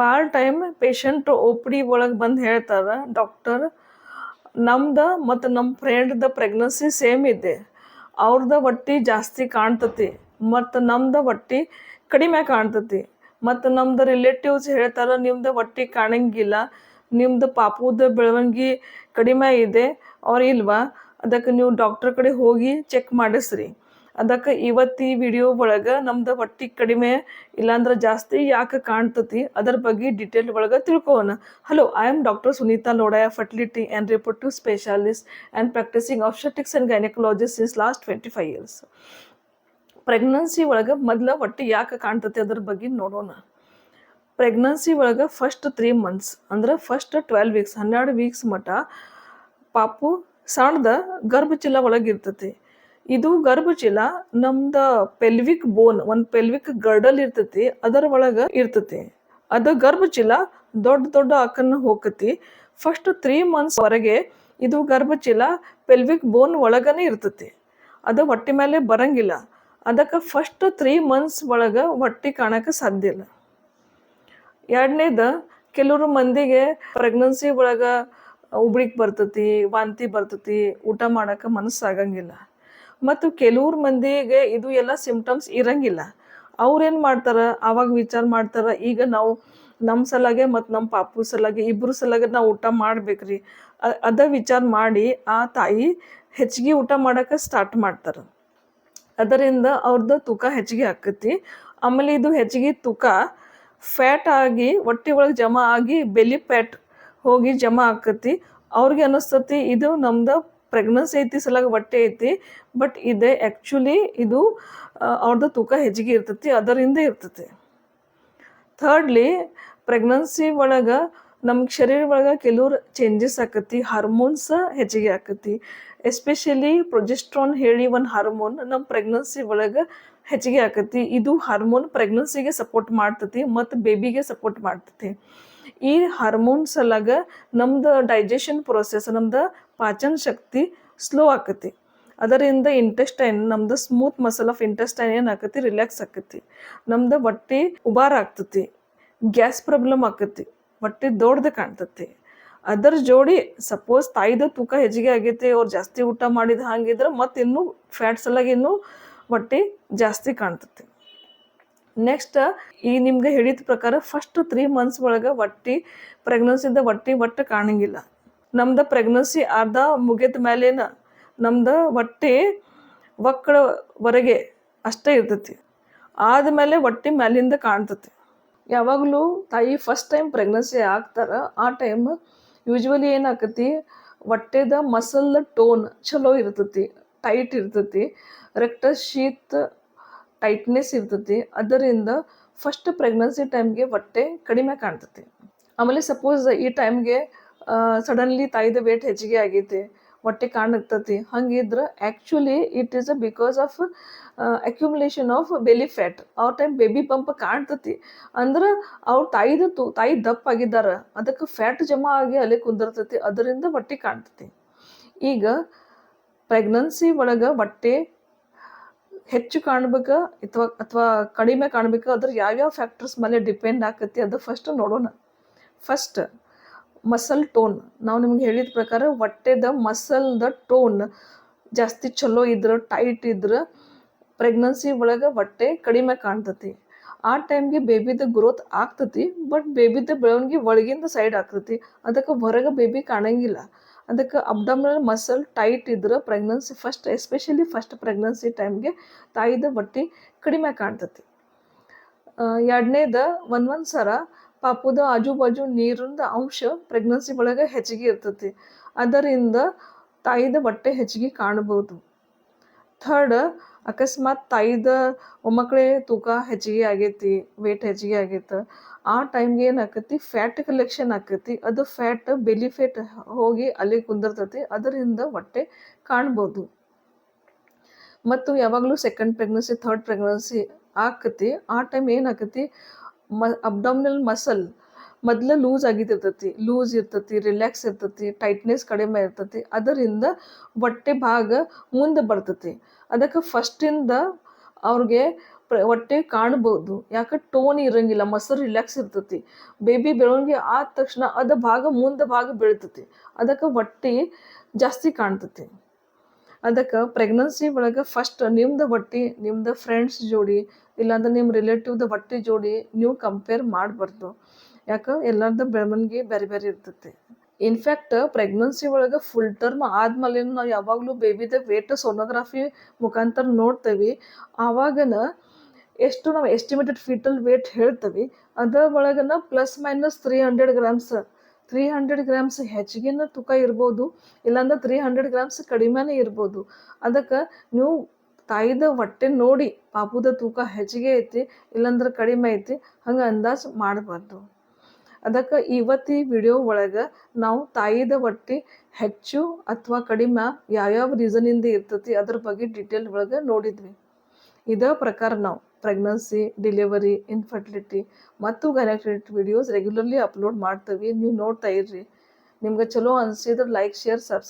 ಭಾಳ time patient O P D ಒಳಗೆ ಬಂದು ಹೇಳ್ತಾರೆ ಡಾಕ್ಟರ್ ನಮ್ದು ಮತ್ತು ನಮ್ಮ ಫ್ರೆಂಡ್ದ ಪ್ರೆಗ್ನೆನ್ಸಿ ಸೇಮ್ ಇದೆ. ಅವ್ರದ್ದು ಹೊಟ್ಟಿ ಜಾಸ್ತಿ ಕಾಣ್ತತಿ, ಮತ್ತು ನಮ್ದು ಹೊಟ್ಟಿ ಕಡಿಮೆ ಕಾಣ್ತತಿ. ಮತ್ತು ನಮ್ದು ರಿಲೇಟಿವ್ಸ್ ಹೇಳ್ತಾರೆ, ನಿಮ್ದು ಹೊಟ್ಟಿ ಕಾಣಂಗಿಲ್ಲ, ನಿಮ್ದು ಪಾಪುದ ಬೆಳವಣಿಗೆ ಕಡಿಮೆ ಇದೆ, ಅವ್ರು ಇಲ್ವಾ? ಅದಕ್ಕೆ ನೀವು ಡಾಕ್ಟರ್ ಕಡೆ ಹೋಗಿ ಚೆಕ್ ಮಾಡಿಸ್ರಿ. ಅದಕ್ಕೆ ಇವತ್ತು ಈ ವಿಡಿಯೋ ಒಳಗೆ ನಮ್ದು ಹೊಟ್ಟಿ ಕಡಿಮೆ ಇಲ್ಲಾಂದ್ರೆ ಜಾಸ್ತಿ ಯಾಕೆ ಕಾಣ್ತತಿ? ಅದರ ಬಗ್ಗೆ ಡಿಟೇಲ್ ಒಳಗೆ ತಿಳ್ಕೋಣ hello I am doctor Sunita Lodaya fertility and reproductive specialist and practising obstetrics and gynaecologist since last twenty five years pregnancy ಒಳಗೆ ಮೊದಲ ಹೊಟ್ಟೆ ಯಾಕೆ ಕಾಣ್ತತಿ ಅದ್ರ ಬಗ್ಗೆ ನೋಡೋಣ. ಪ್ರೆಗ್ನೆನ್ಸಿ ಒಳಗೆ ಫಸ್ಟ್ ತ್ರೀ ಮಂತ್ಸ್ ಅಂದ್ರೆ ಫಸ್ಟ್ ಟ್ವೆಲ್ ವೀಕ್ಸ್ ಹನ್ನೆರಡು ವೀಕ್ಸ್ ಮಟ್ಟ ಪಾಪು ಸಣ್ಣದ ಗರ್ಭಚೀಲ ಒಳಗೆ ಇರ್ತೈತಿ. ಇದು ಗರ್ಭಚೀಲ, ನಮ್ದ ಪೆಲ್ವಿಕ್ ಬೋನ್ ಒಂದ್ ಪೆಲ್ವಿಕ್ ಗರ್ಡಲ್ ಇರ್ತತಿ, ಅದರ ಒಳಗೆ ಇರ್ತೈತಿ. ಅದು ಗರ್ಭಚೀಲ ದೊಡ್ಡ ದೊಡ್ಡ ಆಕನ್ನ ಹೋಗತಿ ಫಸ್ಟ್ ತ್ರೀ ಮಂತ್ಸ್ ವರೆಗೆ ಇದು ಗರ್ಭಚೀಲ ಪೆಲ್ವಿಕ್ ಬೋನ್ ಒಳಗನೆ ಇರ್ತತಿ. ಅದು ಹೊಟ್ಟೆ ಮೇಲೆ ಬರಂಗಿಲ್ಲ. ಅದಕ್ಕೆ ಫಸ್ಟ್ ತ್ರೀ ಮಂತ್ಸ್ ಒಳಗೆ ಹೊಟ್ಟೆ ಕಾಣಕ್ಕೆ ಸಾಧ್ಯ ಇಲ್ಲ. ಎರಡನೇದು, ಕೆಲವರು ಮಂದಿಗೆ ಪ್ರೆಗ್ನೆನ್ಸಿ ಒಳಗೆ ಉಬ್ಳಿಕ್ ಬರ್ತತಿ, ವಾಂತಿ ಬರ್ತತಿ, ಊಟ ಮಾಡಕ್ಕೆ ಮನಸ್ಸಾಗಂಗಿಲ್ಲ ಮತ್ತು ಕೆಲವ್ರ ಮಂದಿಗೆ ಇದು ಎಲ್ಲ ಸಿಂಪ್ಟಮ್ಸ್ ಇರಂಗಿಲ್ಲ. ಅವ್ರೇನು ಮಾಡ್ತಾರೆ? ಆವಾಗ ವಿಚಾರ ಮಾಡ್ತಾರೆ, ಈಗ ನಾವು ನಮ್ಮ ಸಲಾಗೆ ಮತ್ತು ನಮ್ಮ ಪಾಪು ಸಲಾಗೆ ಇಬ್ಬರು ಸಲಾಗೆ ನಾವು ಊಟ ಮಾಡ್ಬೇಕ್ರಿ. ಅದ ವಿಚಾರ ಮಾಡಿ ಆ ತಾಯಿ ಹೆಚ್ಚಿಗೆ ಊಟ ಮಾಡಕ್ಕೆ ಸ್ಟಾರ್ಟ್ ಮಾಡ್ತಾರೆ. ಅದರಿಂದ ಅವ್ರದ್ದು ತೂಕ ಹೆಚ್ಚಿಗೆ ಆಕತಿ. ಆಮೇಲೆ ಇದು ಹೆಚ್ಚಿಗೆ ತೂಕ ಫ್ಯಾಟ್ ಆಗಿ, ಹೊಟ್ಟೆ ಒಳಗೆ ಜಮಾ ಆಗಿ ಬೆಲಿ ಫ್ಯಾಟ್ ಹೋಗಿ ಜಮಾ ಆಕತಿ. ಅವ್ರಿಗೆ ಅನ್ನಿಸ್ತತಿ ಇದು ನಮ್ದು ಪ್ರೆಗ್ನೆನ್ಸಿ ಐತಿ ಸಲಾಗ ಹೊಟ್ಟೆ ಐತಿ ಬಟ್ ಇದೆ ಆ್ಯಕ್ಚುಲಿ ಇದು ಅವ್ರದ್ದು ತೂಕ ಹೆಚ್ಚಿಗೆ ಇರ್ತೈತಿ, ಅದರಿಂದ ಇರ್ತೈತಿ. ಥರ್ಡ್ಲಿ ಪ್ರೆಗ್ನೆನ್ಸಿ ಒಳಗೆ ನಮ್ಮ ಶರೀರ ಒಳಗೆ ಕೆಲವ್ರು ಚೇಂಜಸ್ ಆಕತಿ ಹಾರ್ಮೋನ್ಸ್ ಹೆಚ್ಚಿಗೆ ಆಕತಿ. ಎಸ್ಪೆಷಲಿ ಪ್ರೊಜೆಸ್ಟ್ರಾನ್ ಹೇಳಿ ಒಂದು ಹಾರ್ಮೋನ್ ನಮ್ಮ ಪ್ರೆಗ್ನೆನ್ಸಿ ಒಳಗೆ ಹೆಚ್ಚಿಗೆ ಆಕತಿ. ಇದು ಹಾರ್ಮೋನ್ ಪ್ರೆಗ್ನೆನ್ಸಿಗೆ ಸಪೋರ್ಟ್ ಮಾಡ್ತತಿ, ಮತ್ತು ಬೇಬಿಗೆ ಸಪೋರ್ಟ್ ಮಾಡ್ತತಿ. ಈ ಹಾರ್ಮೋನ್ ಸಲಾಗ ನಮ್ದು ಡೈಜೆಷನ್ ಪ್ರೊಸೆಸ್ ನಮ್ದು ಪಾಚನ ಶಕ್ತಿ ಸ್ಲೋ ಆಕತಿ. ಅದರಿಂದ ಇಂಟೆಸ್ಟೈನ್ ನಮ್ದು ಸ್ಮೂತ್ ಮಸಲ್ ಆಫ್ ಇಂಟೆಸ್ಟೈನ್ ಏನು ಆಕತಿ? ರಿಲ್ಯಾಕ್ಸ್ ಆಕತಿ. ನಮ್ದು ಹೊಟ್ಟೆ ಉಬಾರ ಆಗ್ತತಿ. ಗ್ಯಾಸ್ ಪ್ರಾಬ್ಲಮ್ ಆಕತಿ. ಹೊಟ್ಟೆ ದೊಡ್ಡದು ಕಾಣ್ತತಿ. ಅದರ ಜೋಡಿ ಸಪೋಸ್ ತಾಯಿದ ತೂಕ ಹೆಚ್ಚಿಗೆ ಆಗೈತಿ, ಅವ್ರು ಜಾಸ್ತಿ ಊಟ ಮಾಡಿದ ಹಾಗಿದ್ರೆ ಮತ್ತೆ ಇನ್ನೂ ಫ್ಯಾಟ್ಸ್ ಎಲ್ಲ ಇನ್ನೂ ಹೊಟ್ಟೆ ಜಾಸ್ತಿ ಕಾಣ್ತತಿ. ನೆಕ್ಸ್ಟ್ ಈ ನಿಮ್ಗೆ ಹೇಳಿದ ಪ್ರಕಾರ ಫಸ್ಟ್ ತ್ರೀ ಮಂತ್ಸ್ ಒಳಗೆ ಒಟ್ಟಿ ಪ್ರೆಗ್ನೆನ್ಸಿದ ಒಟ್ಟಿ ಒಟ್ಟು ಕಾಣಂಗಿಲ್ಲ. ನಮ್ದು ಪ್ರೆಗ್ನೆನ್ಸಿ ಅರ್ಧ ಮುಗಿದ ಮೇಲೇನ ನಮ್ದು ಹೊಟ್ಟೆ ಒಕ್ಕಳವರೆಗೆ ಅಷ್ಟೇ ಇರ್ತೈತಿ. ಆದಮೇಲೆ ಹೊಟ್ಟೆ ಮೇಲಿಂದ ಕಾಣ್ತತಿ. ಯಾವಾಗಲೂ ತಾಯಿ ಫಸ್ಟ್ ಟೈಮ್ ಪ್ರೆಗ್ನೆನ್ಸಿ ಆಗ್ತಾರ, ಆ ಟೈಮ್ ಯೂಶ್ವಲಿ ಏನಾಕತಿ ಹೊಟ್ಟೆದ ಮಸಲ್ ಟೋನ್ ಚಲೋ ಇರ್ತೈತಿ ಟೈಟ್ ಇರ್ತೈತಿ, ರಕ್ತ ಶೀತ್ ಟೈಟ್ನೆಸ್ ಇರ್ತೈತಿ ಅದರಿಂದ ಫಸ್ಟ್ ಪ್ರೆಗ್ನೆನ್ಸಿ ಟೈಮ್ಗೆ ಹೊಟ್ಟೆ ಕಡಿಮೆ ಕಾಣ್ತೈತಿ ಆಮೇಲೆ ಸಪೋಸ್ ಈ ಟೈಮ್ಗೆ ಸಡನ್ಲಿ ತಾಯಿದ ವೇಟ್ ಹೆಚ್ಚಿಗೆ ಆಗೈತಿ, ಹೊಟ್ಟೆ ಕಾಣಕ್ತತಿ ಹಂಗಿದ್ರೆ actually it is a because of accumulation of belly fat ಅವ್ರ ಟೈಮ್ ಬೇಬಿ ಪಂಪ್ ಕಾಣ್ತತಿ. ಅಂದ್ರೆ ಅವ್ರ ತಾಯಿದ ತು, ತಾಯಿ ದಪ್ಪ ಆಗಿದ್ದಾರೆ, ಅದಕ್ಕೆ ಫ್ಯಾಟ್ ಜಮಾ ಆಗಿ ಅಲ್ಲಿ ಕುಂದಿರ್ತತಿ, ಅದರಿಂದ ಹೊಟ್ಟೆ ಕಾಣ್ತತಿ. ಈಗ ಪ್ರೆಗ್ನೆನ್ಸಿ ಒಳಗೆ ಹೊಟ್ಟೆ ಹೆಚ್ಚು ಕಾಣ್ಬೇಕು ಅಥವಾ ಅಥವಾ ಕಡಿಮೆ ಕಾಣ್ಬೇಕು, ಅದ್ರ ಯಾವ್ಯಾವ ಫ್ಯಾಕ್ಟರ್ಸ್ ಮೇಲೆ ಡಿಪೆಂಡ್ ಆಕತಿ ಅದು ಫಸ್ಟ್ ನೋಡೋಣ. ಫಸ್ಟ್ ಮಸಲ್ ಟೋನ್ ನಾವು ನಿಮ್ಗೆ ಹೇಳಿದ ಪ್ರಕಾರ ಹೊಟ್ಟೆದ ಮಸಲ್ದ ಟೋನ್ ಜಾಸ್ತಿ ಚಲೋ ಇದ್ರೆ ಟೈಟ್ ಇದ್ರೆ ಪ್ರೆಗ್ನೆನ್ಸಿ ಒಳಗೆ ಹೊಟ್ಟೆ ಕಡಿಮೆ ಕಾಣ್ತತಿ. ಆ ಟೈಮ್ಗೆ ಬೇಬಿದ ಗ್ರೋತ್ ಆಗ್ತತಿ ಬಟ್ ಬೇಬಿದ ಬೆಳವಣಿಗೆ ಒಳಗಿಂದ ಸೈಡ್ ಆಗ್ತತಿ. ಅದಕ್ಕೆ ಹೊರಗೆ ಬೇಬಿ ಕಾಣಂಗಿಲ್ಲ. ಅದಕ್ಕೆ ಅಬ್ಡಮಿನಲ್ ಮಸಲ್ ಟೈಟ್ ಇದ್ರೆ pregnancy first especially first pregnancy ಟೈಮ್ಗೆ ತಾಯಿದ ಬಟ್ಟೆ ಕಡಿಮೆ ಕಾಣ್ತತಿ. ಎರಡನೇದ ಒಂದೊಂದು ಸರ ಪಾಪುದ ಆಜು ಬಾಜು ನೀರಿನ ಅಂಶ ಪ್ರೆಗ್ನೆನ್ಸಿ ಒಳಗೆ ಹೆಚ್ಚಿಗೆ ಇರ್ತತಿ. ಅದರಿಂದ ತಾಯಿದ ಬಟ್ಟೆ ಹೆಚ್ಚಿಗೆ ಕಾಣ್ಬೋದು. ಥರ್ಡ್, ಅಕಸ್ಮಾತ್ ತಾಯಿದ ಮೊಮ್ಮಕ್ಕಳೇ ತೂಕ ಹೆಚ್ಚಿಗೆ ಆಗೈತಿ ವೇಟ್ ಹೆಚ್ಚಿಗೆ ಆಗೈತೆ. ಆ ಟೈಮ್ಗೆ ಏನಾಕತಿ ಫ್ಯಾಟ್ ಕಲೆಕ್ಷನ್ ಆಕೈತಿ. ಅದು ಫ್ಯಾಟ್ ಬೆಲಿ ಫ್ಯಾಟ್ ಹೋಗಿ ಅಲ್ಲಿ ಕುಂದಿರ್ತೈತಿ. ಅದರಿಂದ ಹೊಟ್ಟೆ ಕಾಣ್ಬೋದು. ಮತ್ತು ಯಾವಾಗಲೂ ಸೆಕೆಂಡ್ ಪ್ರೆಗ್ನೆನ್ಸಿ ಥರ್ಡ್ ಪ್ರೆಗ್ನೆನ್ಸಿ ಆಕತಿ. ಆ ಟೈಮ್ ಏನಾಕತಿ, ಮ ಅಬ್ಡಾಮಿನಲ್ ಮಸಲ್ ಮೊದಲು ಲೂಸ್ ಆಗಿದ್ದಿರ್ತೈತಿ ಲೂಸ್ ಇರ್ತೈತಿ ರಿಲ್ಯಾಕ್ಸ್ ಇರ್ತೈತಿ ಟೈಟ್ನೆಸ್ ಕಡಿಮೆ ಇರ್ತೈತಿ, ಅದರಿಂದ ಹೊಟ್ಟೆ ಭಾಗ ಮುಂದೆ ಬರ್ತೈತಿ. ಅದಕ್ಕೆ ಫಸ್ಟಿಂದ ಅವ್ರಿಗೆ ಹೊಟ್ಟೆ ಕಾಣ್ಬೋದು. ಯಾಕೆ ಟೋನ್ ಇರಂಗಿಲ್ಲ ಮೊಸರು ರಿಲ್ಯಾಕ್ಸ್ ಇರ್ತೈತಿ. ಬೇಬಿ ಬೆಳವಣಿಗೆ ಆದ ತಕ್ಷಣ ಅದ ಭಾಗ ಮುಂದೆ ಭಾಗ ಬೀಳ್ತೈತಿ. ಅದಕ್ಕೆ ಹೊಟ್ಟೆ ಜಾಸ್ತಿ ಕಾಣ್ತೈತಿ. ಅದಕ್ಕೆ ಪ್ರೆಗ್ನೆನ್ಸಿ ಒಳಗೆ ಫಸ್ಟ್ ನಿಮ್ದು ಹೊಟ್ಟೆ, ನಿಮ್ದು ಫ್ರೆಂಡ್ಸ್ ಜೋಡಿ, ಇಲ್ಲಾಂದ್ರೆ ನಿಮ್ಮ ರಿಲೇಟಿವ್ದು ಹೊಟ್ಟೆ ಜೋಡಿ ನೀವು ಕಂಪೇರ್ ಮಾಡಬಾರ್ದು. ಯಾಕೆ? ಎಲ್ಲರದ್ದು ಬೆಳವಣಿಗೆ ಬೇರೆ ಬೇರೆ ಇರ್ತೈತಿ. ಇನ್ಫ್ಯಾಕ್ಟ್ ಪ್ರೆಗ್ನೆನ್ಸಿ ಒಳಗೆ ಫುಲ್ ಟರ್ಮ್ ಆದ್ಮೇಲೆ ನಾವು ಯಾವಾಗಲೂ ಬೇಬಿದ ವೇಟ್ ಸೋನೋಗ್ರಾಫಿ ಮುಖಾಂತರ ನೋಡ್ತೇವೆ. ಆವಾಗನ ಎಷ್ಟು ನಾವು ಎಸ್ಟಿಮೇಟೆಡ್ ಫೀಟಲ್ ವೇಟ್ ಹೇಳ್ತೀವಿ ಅದರ ಒಳಗನ plus minus three hundred grams three hundred grams ಹೆಚ್ಚಿಗೆನ ತೂಕ ಇರ್ಬೋದು, ಇಲ್ಲಾಂದ್ರೆ ತ್ರೀ ಹಂಡ್ರೆಡ್ ಗ್ರಾಮ್ಸ್ ಕಡಿಮೆನೇ ಇರ್ಬೋದು. ಅದಕ್ಕೆ ನೀವು ತಾಯಿದ ಹೊಟ್ಟೆ ನೋಡಿ, ಪಾಪುದ ತೂಕ ಹೆಚ್ಚಿಗೆ ಐತಿ, ಇಲ್ಲಾಂದ್ರೆ ಕಡಿಮೆ ಐತಿ, ಹಂಗೆ ಅಂದಾಜು ಮಾಡಬಾರ್ದು. ಅದಕ್ಕೆ ಇವತ್ತು ವಿಡಿಯೋ ಒಳಗೆ ನಾವು ತಾಯಿದ ಹೊಟ್ಟೆ ಹೆಚ್ಚು ಅಥವಾ ಕಡಿಮೆ ಯಾವ್ಯಾವ ರೀಸನಿಂದ ಇರ್ತತಿ ಅದ್ರ ಬಗ್ಗೆ ಡೀಟೇಲ್ ಒಳಗೆ ನೋಡಿದ್ವಿ. ಇದೇ ಪ್ರಕಾರ ನಾವು ಪ್ರೆಗ್ನೆನ್ಸಿ ಡೆಲಿವರಿ ಇನ್ಫರ್ಟಿಲಿಟಿ ಮತ್ತು ಗೈನಕ್ಟಿಲಿಟಿ ವಿಡಿಯೋಸ್ ರೆಗ್ಯುಲರ್ಲಿ ಅಪ್ಲೋಡ್ ಮಾಡ್ತೀವಿ. ನೀವು ನೋಡ್ತಾ ಇರ್ರಿ. ನಿಮ್ಗೆ ಚಲೋ ಅನಿಸಿದ್ರೆ ಲೈಕ್ ಶೇರ್ ಸಬ್ಸ್ಕ್ರೈಬ್